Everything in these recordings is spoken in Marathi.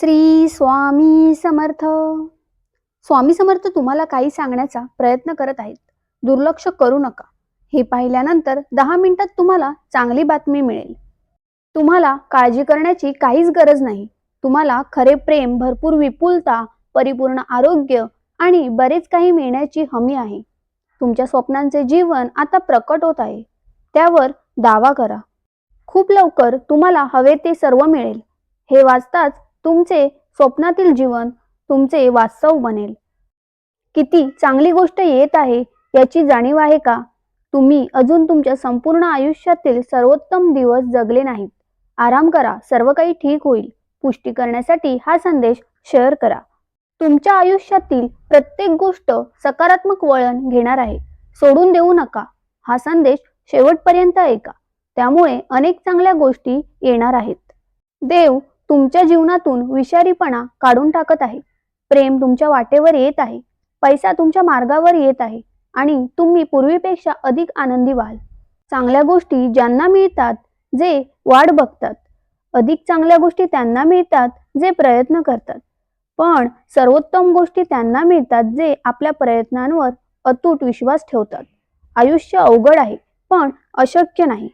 श्री स्वामी समर्थ. स्वामी समर्थ तुम्हाला काही सांगण्याचा प्रयत्न करत आहेत. दुर्लक्ष करू नका. हे पाहिल्यानंतर दहा मिनिटात तुम्हाला चांगली बातमी मिळेल. तुम्हाला काळजी करण्याची काहीच गरज नाही. तुम्हाला खरे प्रेम भरपूर विपुलता परिपूर्ण आरोग्य आणि बरेच काही मिळण्याची हमी आहे. तुमच्या स्वप्नांचे जीवन आता प्रकट होत आहे. त्यावर दावा करा. खूप लवकर तुम्हाला हवे ते सर्व मिळेल. हे वाचताच तुमचे स्वप्नातील जीवन तुमचे वास्तव बनेल. किती चांगली गोष्ट येत आहे याची जाणीव आहे का? तुम्ही अजून तुमच्या संपूर्ण आयुष्यातील सर्वोत्तम दिवस जगले नाहीत. आराम करा सर्व काही ठीक होईल. पुष्टी करण्यासाठी हा संदेश शेअर करा. तुमच्या आयुष्यातील प्रत्येक गोष्ट सकारात्मक वळण घेणार आहे. सोडून देऊ नका. हा संदेश शेवटपर्यंत ऐका. त्यामुळे अनेक चांगल्या गोष्टी येणार आहेत. देव तुमच्या जीवनातून विषारीपणा काढून टाकत आहे. प्रेम तुमच्या वाटेवर येत आहे. पैसा तुमच्या मार्गावर येत आहे. आणि तुम्ही पूर्वीपेक्षा अधिक आनंदी व्हाल. चांगल्या गोष्टी ज्यांना मिळतात जे वाट बघतात. अधिक चांगल्या गोष्टी त्यांना मिळतात जे प्रयत्न करतात. पण सर्वोत्तम गोष्टी त्यांना मिळतात जे आपल्या प्रयत्नांवर अतूट विश्वास ठेवतात. आयुष्य अवघड आहे पण अशक्य नाही.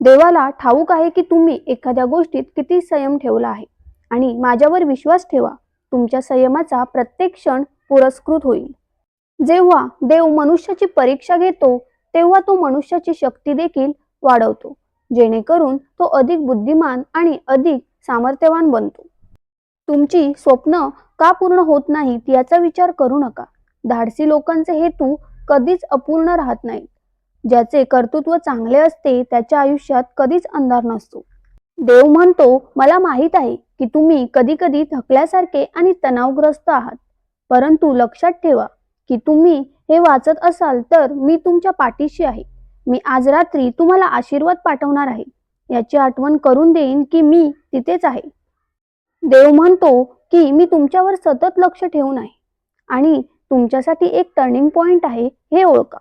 देवाला ठाऊक आहे की तुम्ही एखाद्या गोष्टीत किती संयम ठेवला आहे. आणि माझ्यावर विश्वास ठेवा तुमच्या संयमाचा प्रत्येक क्षण पुरस्कृत होईल. जेव्हा देव मनुष्याची परीक्षा घेतो तेव्हा तो मनुष्याची शक्ती देखील वाढवतो जेणेकरून तो अधिक बुद्धिमान आणि अधिक सामर्थ्यवान बनतो. तुमची स्वप्न का पूर्ण होत नाहीत याचा विचार करू नका. धाडसी लोकांचे हेतू कधीच अपूर्ण राहत नाही ज्याचे कर्तृत्व चांगले असते त्याच्या आयुष्यात कधीच अंधार नसतो. देव म्हणतो मला माहीत आहे की तुम्ही कधी कधी थकल्यासारखे आणि तणावग्रस्त आहात. परंतु लक्षात ठेवा की तुम्ही हे वाचत असाल तर मी तुमच्या पाठीशी आहे. मी आज रात्री तुम्हाला आशीर्वाद पाठवणार आहे. याची आठवण करून देईन की मी तिथेच आहे. देव म्हणतो की मी तुमच्यावर सतत लक्ष ठेवून आहे. आणि तुमच्यासाठी एक टर्निंग पॉइंट आहे हे ओळखा.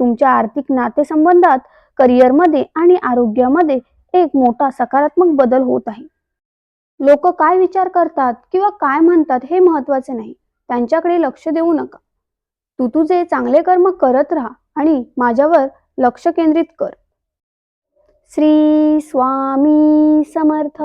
तुमच्या आर्थिक नातेसंबंधात करिअरमध्ये आणि आरोग्यामध्ये एक मोठा सकारात्मक बदल होत आहे. लोक काय विचार करतात किंवा काय म्हणतात हे महत्त्वाचे नाही. त्यांच्याकडे लक्ष देऊ नका. तू तुझे चांगले कर्म करत राहा आणि माझ्यावर लक्ष केंद्रित कर. श्री स्वामी समर्थ.